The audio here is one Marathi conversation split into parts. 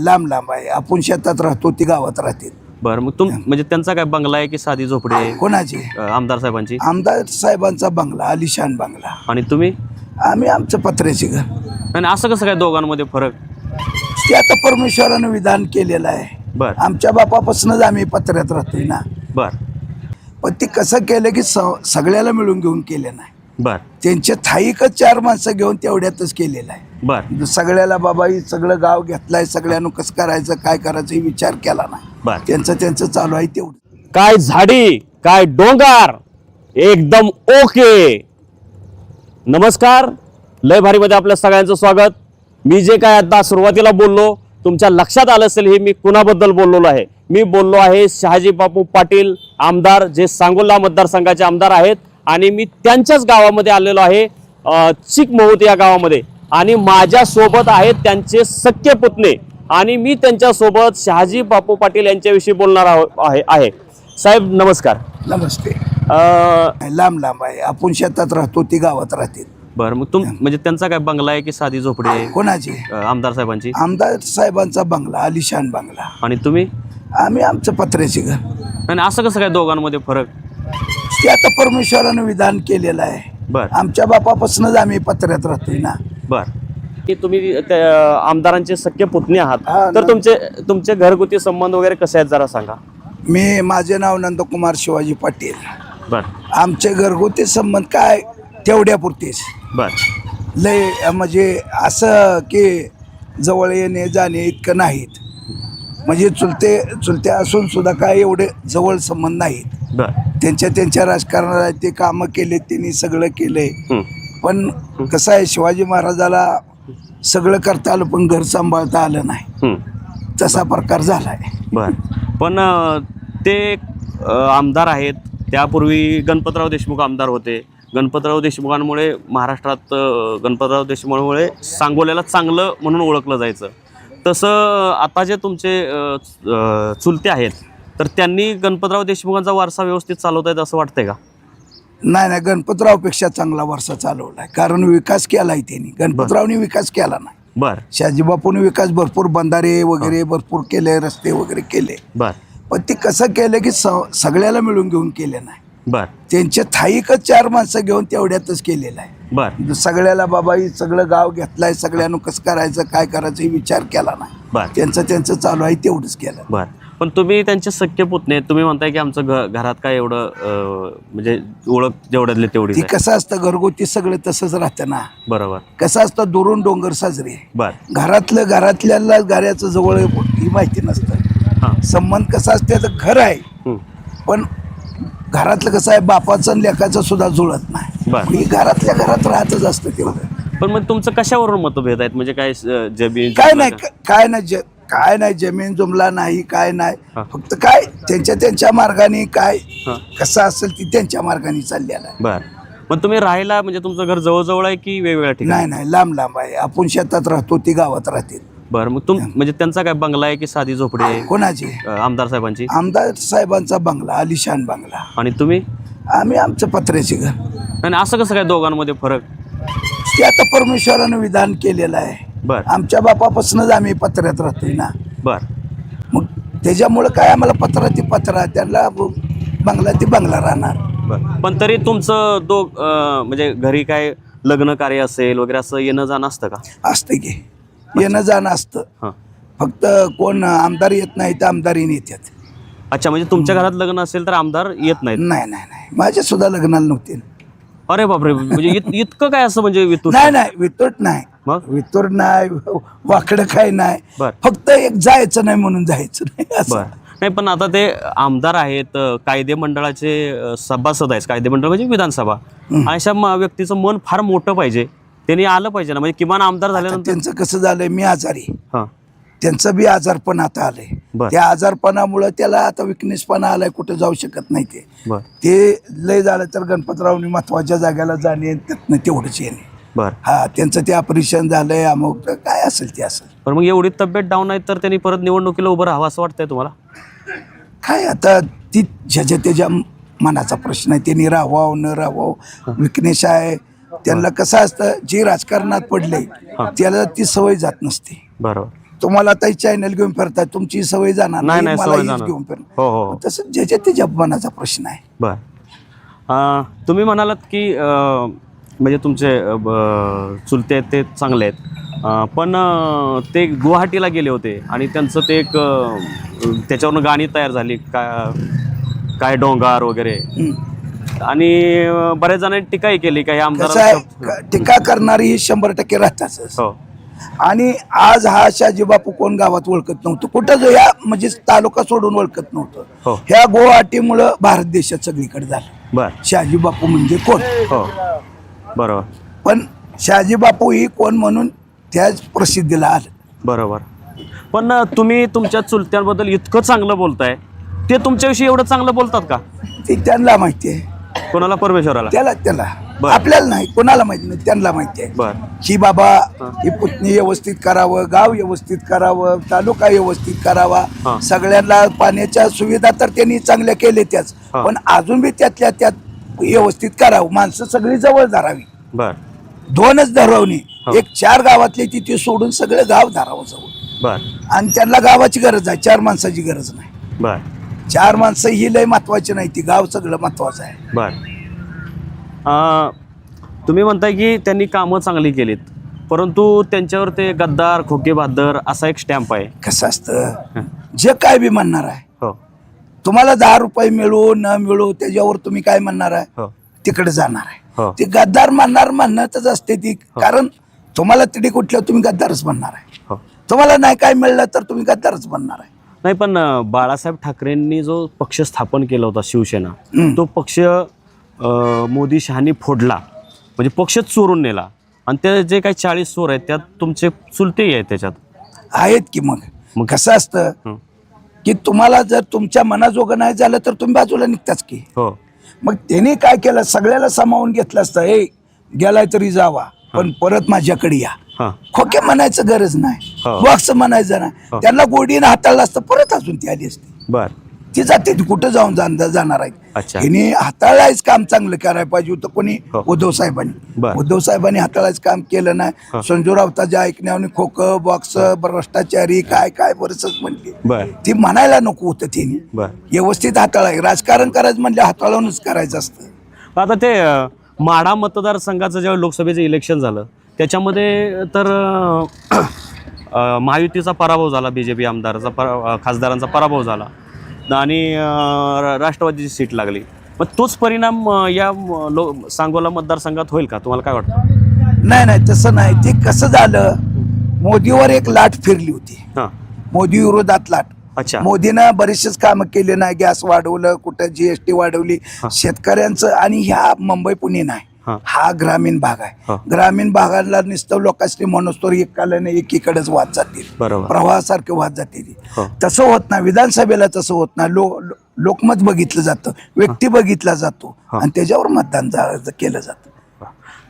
लांब लांब आहे. आपण शेतात राहतो ती गावात राहते. बरं मग तुम म्हणजे त्यांचा काय बंगला आहे की साधी झोपडी आहे? कोणाची? अ, आमदार साहेबांची. आमदार साहेबांचा बंगला आलिशान बंगला. आणि तुम्ही? आम्ही आमचं पत्र्याचे घर. आणि असं कसं काय दोघांमध्ये फरक? ते आता परमेश्वरानं विधान केलेलं आहे. बर. आमच्या बापापासूनच आम्ही पत्र्यात राहतोय ना. बर. पण ते कसं केलं की स- सगळ्याला मिळून घेऊन केलं नाही. बर. त्यांचे थाईकच चार माणसं घेऊन तेवढ्यातच केलेलं आहे. बर. सगळ्याला बाबा ही सगळं गाव घेतलाय सगळ्यांना कसं करायचं काय करायचं हे विचार केला नाही. बर. त्यांचं त्यांचं चालू आहे तेवढं. काय झाडी काय डोंगर एकदम ओके. नमस्कार. लय भारीमध्ये आपल्या सगळ्यांचं स्वागत. मी जे काय आता सुरुवातीला बोललो तुमच्या लक्षात आलं असेल हे मी कुणाबद्दल बोललेलो आहे? मी बोललो आहे शहाजी बापू पाटील आमदार जे सांगोला मतदारसंघाचे आमदार आहेत. आणि मी त्यांच्याच गावामध्ये आलेलो आहे चिकमहूत या गावामध्ये. आणि माझ्या सोबत आहेत त्यांचे सख्य पुतणे. आणि मी त्यांच्यासोबत शहाजी बापू पाटील यांच्याविषयी बोलणार आहो- आहे साहेब नमस्कार. नमस्ते. लांब लांब आहे. आपण शेतात राहतो ती गावात राहते. बरं मग तुम म्हणजे त्यांचा काय बंगला आहे की साधी झोपडी आहे? कोणाची? आमदार साहेबांची. आमदार साहेबांचा बंगला आलिशान बंगला. आणि तुम्ही? आम्ही आमचं पत्र्याचे घर. आणि असं कसं काय दोघांमध्ये फरक? ते आता परमेश्वरानं विधान केलेलं आहे. बर. आमच्या बापापासूनच आम्ही पत्र्यात राहतोय ना. बर. की तुम्ही त्या आमदारांचे सख्य पुतणे आहात. तर ना. तुमचे तुमचे घरगुती संबंध वगैरे कसे आहेत जरा सांगा. मी माझे नाव नंदकुमार शिवाजी पाटील. बर. आमचे घरगुती संबंध काय? तेवढ्यापुरतेच. बर. लय म्हणजे असं की जवळ येणे जाणे इतकं नाहीत. म्हणजे चुलते चुलते असून सुद्धा काय एवढे जवळ संबंध नाहीत. बर. त्यांच्या त्यांच्या राजकारणाला ते कामं केले त्यांनी सगळं केलंय. हं. पण कसं आहे शिवाजी महाराजाला सगळं करता आलं पण घर सांभाळता आलं नाही. तसा प्रकार झालाय. बर. पण ते आमदार आहेत. त्यापूर्वी गणपतराव देशमुख आमदार होते. गणपतराव देशमुखांमुळे महाराष्ट्रात गणपतराव देशमुखांमुळे सांगोल्याला चांगलं म्हणून ओळखलं जायचं. तसं आता जे तुमचे चुलते आहेत तर त्यांनी गणपतराव देशमुखांचा वारसा व्यवस्थित चालवत आहेत असं वाटतंय का? नाही नाही गणपतरावपेक्षा चांगला वर्षा चालवलाय. कारण विकास केलाय त्यांनी. गणपतरावनी विकास केला नाही. बर. शहाजीबापूने विकास भरपूर बंधारे वगैरे भरपूर केले रस्ते वगैरे केले. बर. पण ते कसं केलं की स- सगळ्याला मिळून घेऊन केले नाही. बर. त्यांचे थाईकच चार माणसं घेऊन तेवढ्यातच केलेलं आहे. बर. सगळ्याला बाबा ही सगळं गाव घेतलाय सगळ्यांना कसं करायचं काय करायचं हे विचार केला नाही. बर. त्यांचं त्यांचं चालू आहे तेवढंच केलं. बर. पण तुम्ही त्यांचे सख्य पुतणे. तुम्ही म्हणताय की आमचं घ घरात काय एवढं अ, म्हणजे ओळख जेवढ्यातली तेवढीच ती आहे. कसं असतं घरगुती सगळं तसंच राहतं ना. बरोबर. कसं असतं दुरून डोंगर साजरे. बर. घरातलं घरातल्याला घराचं जवळ ही माहिती नसतं. संबंध कसा असते तर घर आहे. हं. पण घरातलं कसं आहे बापाचं आणि लेखाचं सुद्धा जुळत नाही. बर. ही घरातल्या घरात राहतच असतं तेवढं. पण मग तुमचं कशावरून मतभेद आहेत? म्हणजे काय अ, जमीन काय नाही? काय नाही ज- काय नाही जमीन जुमला नाही काय नाही. फक्त काय त्यांच्या त्यांच्या मार्गाने काय. कसं असेल ती त्यांच्या मार्गाने चाललेलं आहे. बर. मग तुम्ही राहायला म्हणजे तुमचं घर जवळजवळ आहे की वेगवेगळ्या ठिकाणी? नाही नाही लांब लांब आहे. आपण शेतात राहतो ती गावात राहते. बरं मग तुम म्हणजे त्यांचा काय बंगला आहे की साधी झोपडी आहे? कोणाची? अ, आमदार साहेबांची. आमदार साहेबांचा बंगला आलिशान बंगला. आणि तुम्ही? आम्ही आमचं पत्र्याचे घर. आणि असं कसं काय दोघांमध्ये फरक? ते आता परमेश्वरानं विधान केलेलं आहे. बर. आमच्या बापापासूनच आम्ही पत्र्यात राहतोय ना. बर. मग त्याच्यामुळं काय आम्हाला पत्रा ती पत्रा त्यांना बंगला ती बंगला राहणार. बर. पण तरी तुमचं दो अ, म्हणजे घरी काय लग्न कार्य असेल वगैरे असं येणं जाणं असतं का? असतं की. येणं जाणं असतं. हां. फक्त कोण आमदार येत नाही तर आमदारीने येतात. अच्छा म्हणजे तुमच्या घरात लग्न असेल तर आमदार येत नाहीत? नाही नाही नाही. माझ्या सुद्धा लग्नाला नव्हते. अरे बापरे म्हणजे इत- इतकं काय असं म्हणजे नाही नाही वितुट नाही. मग? वितुर नाही वाकडं काय नाही. बर. फक्त एक जायचं नाही म्हणून जायचं नाही असं. बर. नाही पण आता ते आमदार आहेत अ, कायदे मंडळाचे अ, सभासद आहेत. कायदे मंडळ म्हणजे विधानसभा. अशा म- व्यक्तीचं मन फार मोठं पाहिजे. त्यांनी आलं पाहिजे ना. म्हणजे किमान आमदार झाल्यानंतर त्यांचं कसं झालंय मी आजारी. हां. त्यांचं बी आजारपण आता आलंय. बर. त्या आजारपणामुळं त्याला आता विकनेसपणा आलाय कुठे जाऊ शकत नाही ते. बर. ते लय झालं तर गणपतरावनी महत्त्वाच्या जागेला जाणे त्यातनं तेवढंच येणे. बर. हा त्यांचं ते ऑपरेशन झालंय अमुक काय असेल ते असेल. पण मग एवढी तब्येत डाऊन आहे तर त्यांनी परत निवडणुकीला उभं राहावं असं वाटतंय तुम्हाला? काय आता ती ज्याच्या त्याच्या मनाचा प्रश्न आहे त्यांनी राहावं न राहावं. विकनेस आहे. त्यांना कसं असतं जे राजकारणात पडले त्याला ती सवय जात नसते. बरोबर. तुम्हाला आता चॅनल घेऊन फिरताय तुमची सवय जाणार नाही, नाही, मला सवय हीच जाणार. घेऊन फिर. हो हो तसं ज्याच्या त्याच्या मनाचा प्रश्न आहे. बर. अं, तुम्ही म्हणालात की अं, म्हणजे तुमचे अं, ब- चुलते आहेत ते चांगले आहेत. अं, पण अं, ते गुवाहाटीला गेले होते आणि त्यांचं ते एक अं, त्याच्यावरनं गाणी तयार झाली काय काय डोंगार वगैरे. हम्म. आणि अं, बऱ्याच जणांनी टीकाही केली काही कसं आमदार टीका करणारी ही शंभर टक्के राहताच हो. आणि आज हा शाजीबापू कोण गावात ओळखत नव्हतं. कुठं जो या म्हणजे तालुका सोडून ओळखत हो. नव्हतं ह्या गुवाहाटीमुळं भारत देशात सगळीकडे झालं. बर. शहाजीबापू म्हणजे कोण? हो. बरोबर. पण शहाजीबापू ही कोण म्हणून त्याच प्रसिद्धीला आलं. बरोबर. पण अं, तुम्ही तुमच्या चुलत्यांबद्दल इतकं चांगलं बोलताय. ते तुमच्याविषयी एवढं चांगलं बोलतात का? ती त्यांना माहिती आहे. कोणाला? परमेश्वराला? त्याला त्याला. आपल्याला नाही कोणाला माहिती नाही त्यांना माहिती आहे. की बाबा ही. पुतणी व्यवस्थित करावं गाव व्यवस्थित करावं तालुका व्यवस्थित करावा. सगळ्यांना पाण्याच्या सुविधा तर त्यांनी चांगल्या केल्या त्याच. पण अजून बी त्यातल्या त्यात व्यवस्थित करावं. माणसं सगळी जवळ धरावी. दोनच धरवणे. एक चार गावातले तिथे सोडून सगळं गाव धरावं जवळ. आणि त्यांना गावाची गरज आहे. चार माणसाची गरज नाही. चार माणसं ही लय महत्वाची नाही. ती गाव सगळं महत्वाचं आहे. तुम्ही म्हणताय की त्यांनी कामं चांगली केलीत परंतु त्यांच्यावर ते गद्दार खोके बहादर असा एक स्टॅम्प आहे. कसं असतं? जे काय बी म्हणणार आहे. हो. तुम्हाला दहा रुपये मिळू न मिळू त्याच्यावर तुम्ही काय म्हणणार आहे? हो. तिकडे जाणार आहे. हो. ती गद्दार म्हणणार म्हणतच असते ती कारण तुम्हाला तिथे कुठल्या तुम्ही गद्दारच म्हणणार आहे. हो. तुम्हाला नाही काय मिळलं तर तुम्ही गद्दारच म्हणणार आहे. नाही पण अं, बाळासाहेब ठाकरेंनी जो पक्ष स्थापन केला होता शिवसेना हम्म. तो पक्ष मोदी शहानी फोडला. म्हणजे पक्षच चोरून नेला. आणि ते जे काही चाळीस चोर आहेत त्यात तुमचे चुलतेही आहेत त्याच्यात. आहेत की मग? मग? कसं असतं? हं. की तुम्हाला जर तुमच्या मनाजोगं नाही झालं तर तुम्ही बाजूला निघताच की. हो. मग त्याने काय केलं? सगळ्याला सामावून घेतलं असतं. हे गेलाय तरी जावा पण परत माझ्याकडे या. हां. खोके म्हणायचं गरज नाही. हो. बॉक्स म्हणायचं नाही. हो. त्यांना गोडीनं हाताळलं असतं परत अजून ती आली असती. बर. ती जाते ती कुठं जाऊन जाण- जाणार आहेत. अच्छा. हिने हाताळायच काम चांगलं करायला पाहिजे होतं. कोणी हो. उद्धव साहेबांनी. बर. उद्धव साहेबांनी हाताळायचं काम केलं हो. नाही संजू राऊताच्या ऐकण्याने खोक बॉक्स भ्रष्टाचारी काय काय बरंच म्हणली बर. ती म्हणायला नको होतं तिने बर. व्यवस्थित हाताळाय राजकारण करायचं म्हणजे हाताळूनच करायचं असतं. आता ते अं, माढा मतदारसंघाचं जेव्हा लोकसभेचं इलेक्शन झालं त्याच्यामध्ये तर अं, अं, महायुतीचा पराभव झाला बी जे पी आमदाराचा परा अं, खासदारांचा पराभव झाला. आणि राष्ट्रवादीची सीट लागली. मग तोच परिणाम या लो सांगोला मतदारसंघात होईल का? तुम्हाला काय वाटतं? नाही नाही तसं नाही. ते कसं झालं? मोदीवर एक लाट फिरली होती. मोदी विरोधात लाट. अच्छा. मोदीनं बरेचसेच कामं केले. नाही गॅस वाढवलं कुठं जीएसटी वाढवली. शेतकऱ्यांचं आणि ह्या मुंबई पुणे नाही. हा. ग्रामीण भाग आहे. ग्रामीण भागाला नुसतं लोकांनी मनोस्तोर एकाला एकीकडेच वाद जातील. प्रवाहासारखे वाद जातील. हो. तसं होत नाही विधानसभेला तसं होत नाही. लो लो- लोकमत बघितलं जातं व्यक्ती बघितला जातो. आणि त्याच्यावर मतदान जा- केलं जातं.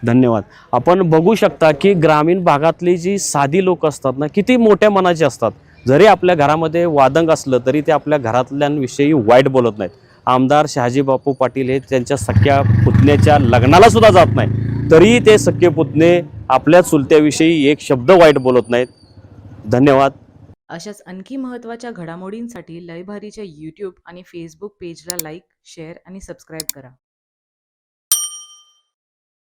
धन्यवाद. आपण बघू शकता की ग्रामीण भागातली जी साधी लोक असतात ना किती मोठ्या मनाची असतात. जरी आपल्या घरामध्ये वादंग असलं तरी ते आपल्या घरातल्यांविषयी वाईट बोलत नाहीत. आमदार शहाजी बापू पाटील हे त्यांच्या सख्या पुतण्याच्या लग्नाला सुद्धा जात नाही तरी ते सख्खे पुतणे आपल्या चुलत्याविषयी एक शब्द वाईट बोलत नाहीत. धन्यवाद. अशाच आणखी महत्त्वाच्या घडामोडींसाठी लयभारीच्या यूट्यूब आणि फेसबुक पेजला लाईक शेअर आणि सबस्क्राईब करा.